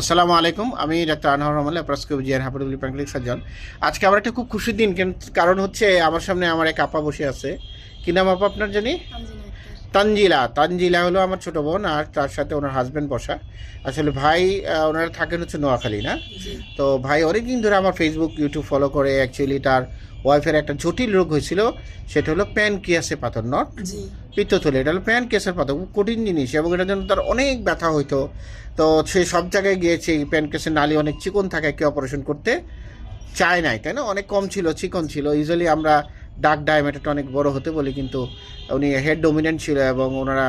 আসসালামু আলাইকুম, আমি ডাক্তার আনোয়ার রহমান, ল্যাপ্রাস্কোপ জিয়ার হাফিদুল্লি প্যাঙ্কলিক সার্জন। আজকে আমার একটা খুব খুশির দিন কারণ হচ্ছে আমার সামনে আমার এক আপা বসে আছে। কি নাম আপা আপনার জানি। তানজিলা তানজিলা হলো আমার ছোট বোন আর তার সাথে ওনার হাজবেন্ড বসা। আসলে ভাই ওনারা থাকেন হচ্ছে নোয়াখালী না? তো ভাই অনেকদিন ধরে আমার ফেসবুক ইউটিউব ফলো করে অ্যাকচুয়ালি তার ওয়াইফের একটা জটিল রোগ হয়েছিল সেটা হলো প্যানকিয়াসে পাথর নট পিত্তথলি। এটা হলো প্যান কেসের পাথর খুব কঠিন জিনিস এবং এটার জন্য তার অনেক ব্যথা হইতো। তো সে সব জায়গায় গিয়েছে এই প্যান কেসের নালি অনেক চিকন থাকে কেউ অপারেশন করতে চায় নাই তাই না? অনেক কম ছিল চিকন ছিল। ইউজুয়ালি আমরা ডাক ডায়ামিটারটা অনেক বড় হতে বলি কিন্তু উনি হেড ডোমিনেন্ট ছিল এবং ওনারা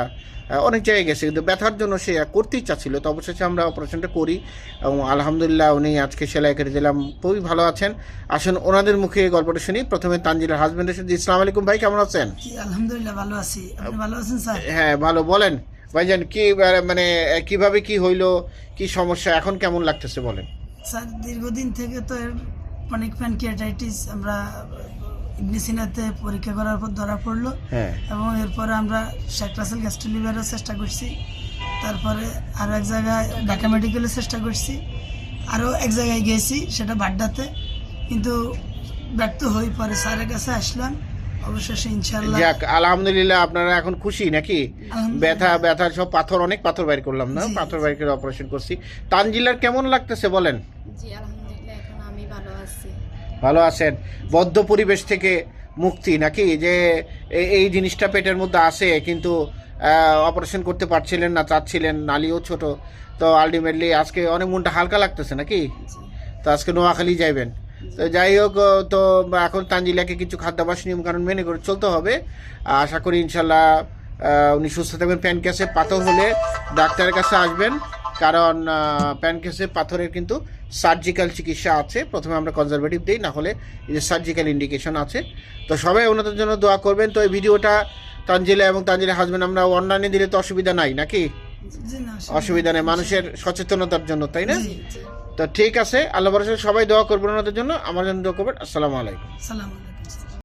অনেক জায়গায় গেছে। কিন্তু ব্যথার জন্য সে করতেই চাচ্ছিল তো অবশেষে আমরা অপারেশনটা করি এবং আলহামদুলিল্লাহ উনি আজকে সেলাই কেটে দিলাম। খুবই ভালো আছেন। আসুন ওনাদের মুখে এই গল্পটা শুনি। প্রথমে তানজিলার হাজবেন্ডের সাথে। ইসলাম আলাইকুম ভাই কেমন আছেন? আলহামদুলিল্লাহ ভালো আছি। আপনি ভালো আছেন স্যার? হ্যাঁ ভালো। বলেন ভাইজান কি মানে কীভাবে কি হইল? কি সমস্যা? এখন কেমন লাগতেছে বলেন? স্যার দীর্ঘদিন থেকে তো এর অনেক প্যানকিয়াটাইটিস আমরা ইবনে সিনাতে পরীক্ষা করার পর ধরা পড়ল। হ্যাঁ। এবং এরপরে আমরা শেখ রাসেল গ্যাস্ট্রোলিভারও চেষ্টা করছি। তারপরে আরও এক জায়গায় ঢাকা মেডিকেলের চেষ্টা করছি। আরও এক জায়গায় গিয়েছি সেটা বাড্ডাতে। কিন্তু ব্যর্থ হয়ে পরে স্যারের কাছে আসলাম। অবশেষে ইনশাল্লাহ যাক আলহামদুলিল্লাহ আপনারা এখন খুশি নাকি। ব্যথা ব্যথার সব পাথর অনেক পাথর বাইর করলাম না? পাথর বাইর করে অপারেশন করছি। তানজিলার কেমন লাগতেছে বলেন? জি আলহামদুলিল্লাহ এখন আমি ভালো আছি। ভালো আছেন? বদ্ধ পরিবেশ থেকে মুক্তি নাকি? যে এই জিনিসটা পেটের মধ্যে আসে কিন্তু অপারেশন করতে পারছিলেন না চাচ্ছিলেন নালিও ছোট। তো আলটিমেটলি আজকে অনেক মনটা হালকা লাগতেছে নাকি? তো আজকে নোয়াখালী যাইবেন। তো যাই হোক তো এখন তানজিলাকে কিছু খাদ্যাভ্যাস নিয়ম কারণ মেনে করে চলতে হবে। আশা করি ইনশাল্লাহ উনি সুস্থ থাকবেন। প্যানক্যাসে পাথর হলে ডাক্তারের কাছে আসবেন। কারণ প্যানকেসে পাথরের কিন্তু সার্জিক্যাল চিকিৎসা আছে। প্রথমে আমরা কনজারভেটিভ দিই না হলে এই যে সার্জিক্যাল ইন্ডিকেশন আছে। তো সবাই ওনাদের জন্য দোয়া করবেন। তো এই ভিডিওটা তানজিলা এবং তানজিলা হাজবেন্ড আমরা অনলাইনে দিলে তো অসুবিধা নাই নাকি? অসুবিধা নেই মানুষের সচেতনতার জন্য তাই না? তো ঠিক আছে আল্লাহ সবাই দোয়া করবেন ওনাদের জন্য। আমার জন্য দোয়া করবেন। আসসালামু আলাইকুম। সালাম আলাইকুম।